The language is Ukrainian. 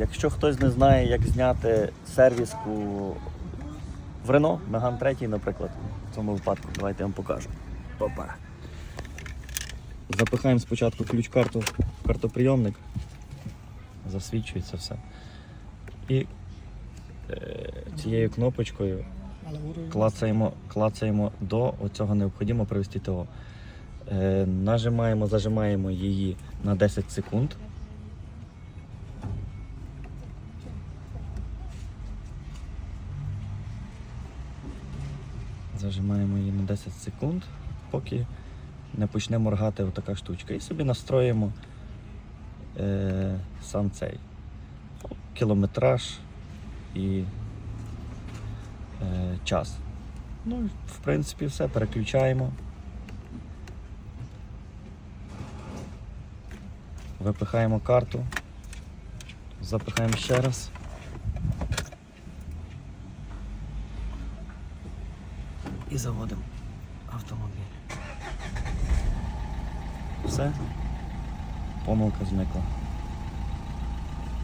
якщо хтось не знає, як зняти сервіску в Рено, Меган 3, наприклад, в цьому випадку, давайте я вам покажу. Опа. Запихаємо спочатку ключ-карту в картоприйомник, засвідчується все. І е, цією кнопочкою клацаємо, клацаємо до оцього необхідно провести ТО. Е, нажимаємо, зажимаємо її на 10 секунд. Зажимаємо її на 10 секунд, поки не почне моргати отака штучка. І собі настроїмо е, сам цей кілометраж і е, час. Ну, в принципі, все, переключаємо. Випихаємо карту, запихаємо ще раз. І заводимо автомобіль. Все, помилка зникла.